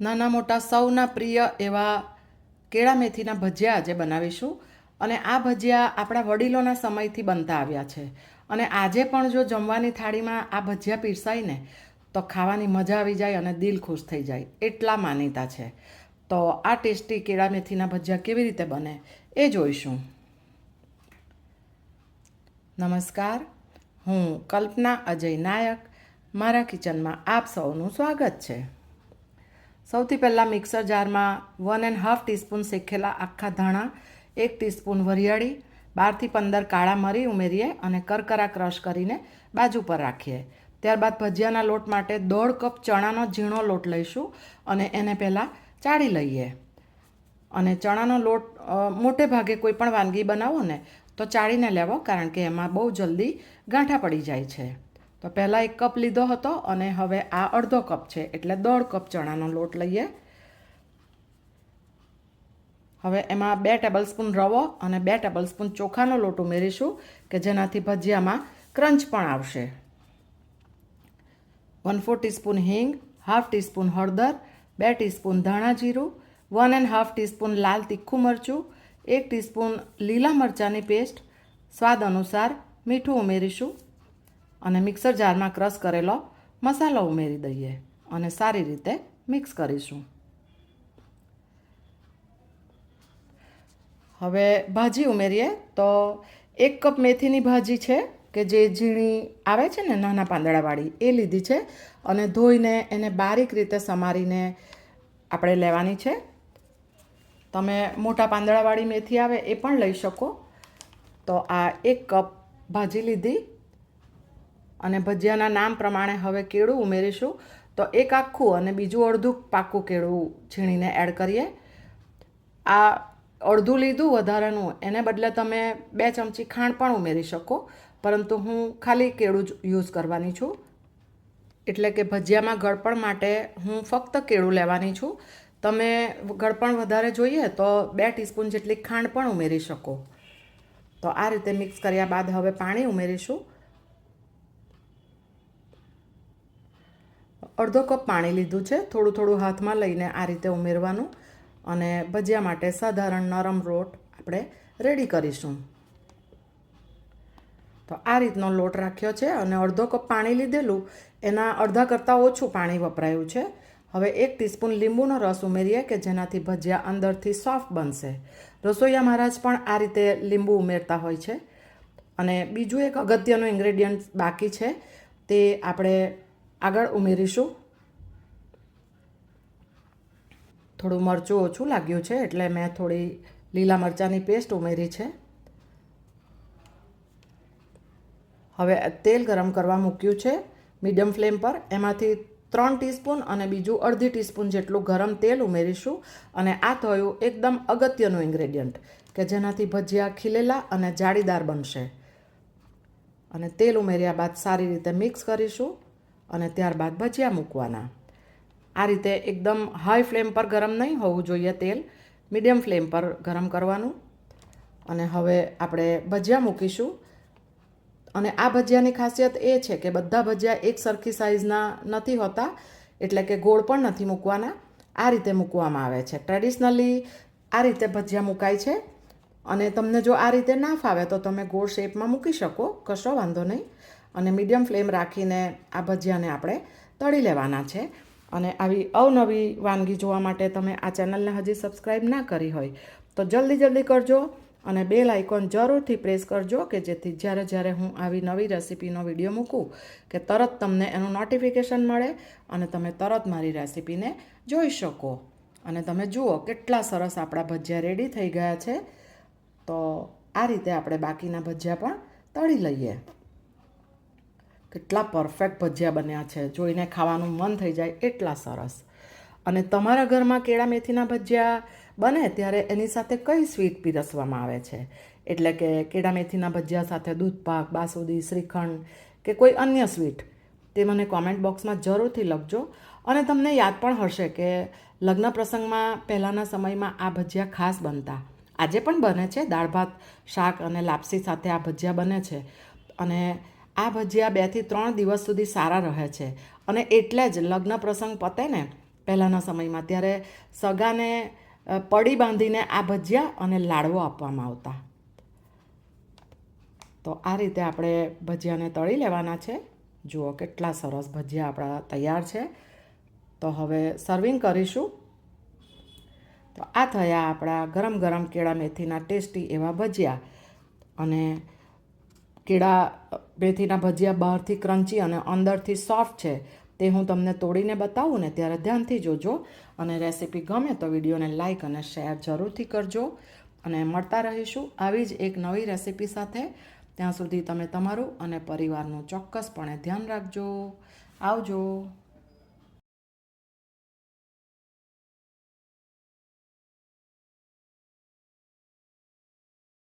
નાના મોટા સૌના પ્રિય એવા કેળા મેથીના ભજીયા આજે બનાવીશું. અને આ ભજીયા આપણા વડીલોના સમયથી બનતા આવ્યા છે. અને આજે પણ જો જમવાની થાળીમાં આ ભજીયા પીરસાય ને, તો ખાવાની મજા આવી જાય અને દિલ ખુશ થઈ જાય એટલા માનીતા છે. તો આ ટેસ્ટી કેળા મેથીના ભજીયા કેવી રીતે બને એ જોઈશું. નમસ્કાર, હું કલ્પના અજય નાયક. મારા કિચનમાં આપ સૌનું સ્વાગત છે. સૌથી પહેલાં મિક્સર જારમાં વન એન્ડ હાફ ટીસ્પૂન શેકેલા આખા ધાણા, એક ટીસ્પૂન વરિયાળી, બારથી પંદર કાળા મરી ઉમેરીએ અને કરકરા ક્રશ કરીને બાજુ પર રાખીએ. ત્યારબાદ ભજીયાના લોટ માટે દોઢ કપ ચણાનો ઝીણો લોટ લઈશું અને એને પહેલાં ચાળી લઈએ. અને ચણાનો લોટ મોટે ભાગે કોઈ પણ વાનગી બનાવો ને, તો ચાળીને લેવો કારણ કે એમાં બહુ જલ્દી ગાંઠા પડી જાય છે. તો પહેલાં એક કપ લીધો હતો અને હવે આ અડધો કપ છે, એટલે દોઢ કપ ચણાનો લોટ લઈએ. હવે એમાં બે ટેબલ સ્પૂન રવો અને બે ટેબલ સ્પૂન ચોખાનો લોટ ઉમેરીશું, કે જેનાથી ભજીયામાં ક્રંચ પણ આવશે. વન ફોર ટીસ્પૂન હિંગ, હાફ ટીસ્પૂન હળદર, બે ટીસ્પૂન ધાણા જીરું, વન એન્ડ હાફ ટીસ્પૂન લાલ તીખું મરચું, એક ટીસ્પૂન લીલા મરચાંની પેસ્ટ, સ્વાદ અનુસાર મીઠું ઉમેરીશું. અને મિક્સર જારમાં ક્રશ કરેલો મસાલો ઉમેરી દઈએ અને સારી રીતે મિક્સ કરીશું. હવે ભાજી ઉમેરીએ તો એક કપ મેથીની ભાજી છે કે જે ઝીણી આવે છે ને નાના પાંદડાવાળી, એ લીધી છે અને ધોઈને એને બારીક રીતે સમારીને આપણે લેવાની છે. તમે મોટા પાંદડાવાળી મેથી આવે એ પણ લઈ શકો. તો આ એક કપ ભાજી લીધી. અને ભજીયાના નામ પ્રમાણે હવે કેળું ઉમેરીશું. તો એક આખું અને બીજું અડધું પાકું કેળું છીણીને એડ કરીએ. આ અડધું લીધું વધારાનું, એને બદલે તમે બે ચમચી ખાંડ પણ ઉમેરી શકો. પરંતુ હું ખાલી કેળું જ યુઝ કરવાની છું. એટલે કે ભજીયામાં ગળપણ માટે હું ફક્ત કેળું લેવાની છું. તમે ગળપણ વધારે જોઈએ તો બે ટીસ્પૂન જેટલી ખાંડ પણ ઉમેરી શકો. તો આ રીતે મિક્સ કર્યા બાદ હવે પાણી ઉમેરીશું. અડધો કપ પાણી લીધું છે. થોડું થોડું હાથમાં લઈને આ રીતે ઉમેરવાનું અને ભજીયા માટે સાધારણ નરમ રોટ આપણે રેડી કરીશું. તો આ રીતનો લોટ રાખ્યો છે અને અડધો કપ પાણી લીધેલું. એના અડધા કરતાં ઓછું પાણી વપરાયું છે. હવે એક ટીસ્પૂન લીંબુનો રસ ઉમેરીએ કે જેનાથી ભજીયા અંદરથી સોફ્ટ બનશે. રસોઈયા મહારાજ પણ આ રીતે લીંબુ ઉમેરતા હોય છે. અને બીજું એક અગત્યનું ઇન્ગ્રેડિયન્ટ બાકી છે. તે આપણે આગળ ઉમેરીશું. થોડું મરચું ઓછું લાગ્યું છે, એટલે મેં થોડી લીલા મરચાંની પેસ્ટ ઉમેરી છે. હવે તેલ ગરમ કરવા મૂક્યું છે મીડિયમ ફ્લેમ પર. એમાંથી ત્રણ ટીસ્પૂન અને બીજું અડધી ટીસ્પૂન જેટલું ગરમ તેલ ઉમેરીશું અને આ થયું એકદમ અગત્યનું ઇન્ગ્રેડિયન્ટ, કે જેનાથી ભજીયા ખીલેલા અને જાળીદાર બનશે. અને તેલ ઉમેર્યા બાદ સારી રીતે મિક્સ કરીશું. અને ત્યારબાદ ભજીયા મૂકવાના. આ રીતે એકદમ હાઈ ફ્લેમ પર ગરમ નહીં હોવું જોઈએ તેલ મીડિયમ ફ્લેમ પર ગરમ કરવાનું. અને હવે આપણે ભજીયા મૂકીશું. અને આ ભજીયાની ખાસિયત એ છે કે બધા ભજીયા એક સરખી સાઇઝના નથી હોતા, એટલે કે ગોળ પણ નથી મૂકવાના. આ રીતે મૂકવામાં આવે છે. ટ્રેડિશનલી આ રીતે ભજીયા મુકાય છે. અને તમને જો આ રીતે ના ફાવે તો તમે ગોળ શેપમાં મૂકી શકો, કશો વાંધો નહીં. અને મીડિયમ ફ્લેમ રાખીને આ ભજીયાને આપણે તળી લેવાના છે. અને આવી અવનવી વાનગી જોવા માટે તમે આ ચેનલને હજી સબસ્ક્રાઈબ ના કરી હોય તો જલ્દી જલ્દી કરજો અને બેલ આઇકોન જરૂરથી પ્રેસ કરજો કે જેથી જ્યારે જ્યારે હું આવી નવી રેસીપીનો વીડિયો મૂકું કે તરત તમને એનું નોટિફિકેશન મળે અને તમે તરત મારી રેસીપીને જોઈ શકો. અને તમે જુઓ કેટલા સરસ આપણા ભજીયા રેડી થઈ ગયા છે. તો આ રીતે આપણે બાકીના ભજીયા પણ તળી લઈએ. કેટલા પરફેક્ટ ભજીયા બન્યા છે. જોઈને ખાવાનું મન થઈ જાય એટલા સરસ. અને તમારા ઘરમાં કેળા મેથીના ભજીયા બને ત્યારે એની સાથે કઈ સ્વીટ પીરસવામાં આવે છે? એટલે કે કેળા મેથીના ભજીયા સાથે દૂધપાક બાસુદી, શ્રીખંડ કે કોઈ અન્ય સ્વીટ તે મને કોમેન્ટ બોક્સમાં જરૂરથી લખજો. અને તમને યાદ પણ હશે કે લગ્ન પ્રસંગમાં પહેલાંના સમયમાં આ ભજીયા ખાસ બનતા. આજે પણ બને છે. દાળ, ભાત, શાક અને લાપસી સાથે આ ભજીયા બને છે. અને આ ભજીયા બેથી ત્રણ દિવસ સુધી સારા રહે છે. અને એટલે જ લગ્ન પ્રસંગ પતે ને પહેલાંના સમયમાં ત્યારે સગાને પડી બાંધીને આ ભજીયા અને લાડવો આપવામાં આવતા. તો આ રીતે આપણે ભજીયાને તળી લેવાના છે. જુઓ કેટલા સરસ ભજીયા આપણા તૈયાર છે. તો હવે સર્વિંગ કરીશું. તો આ થયા આપણા ગરમ ગરમ કેળા મેથીના ટેસ્ટી એવા ભજીયા. અને કેળા મેથીના ભજીયા બહારથી ક્રન્ચી અને અંદરથી સોફ્ટ છે, તે હું તમને તોડીને બતાવું ને ત્યારે ધ્યાનથી જોજો. અને રેસીપી ગમે તો વિડીયોને લાઈક અને શેર જરૂરથી કરજો. અને મળતા રહીશું આવી જ એક નવી રેસીપી સાથે. ત્યાં સુધી તમે તમારું અને પરિવારનું ચોક્કસપણે ધ્યાન રાખજો. આવજો.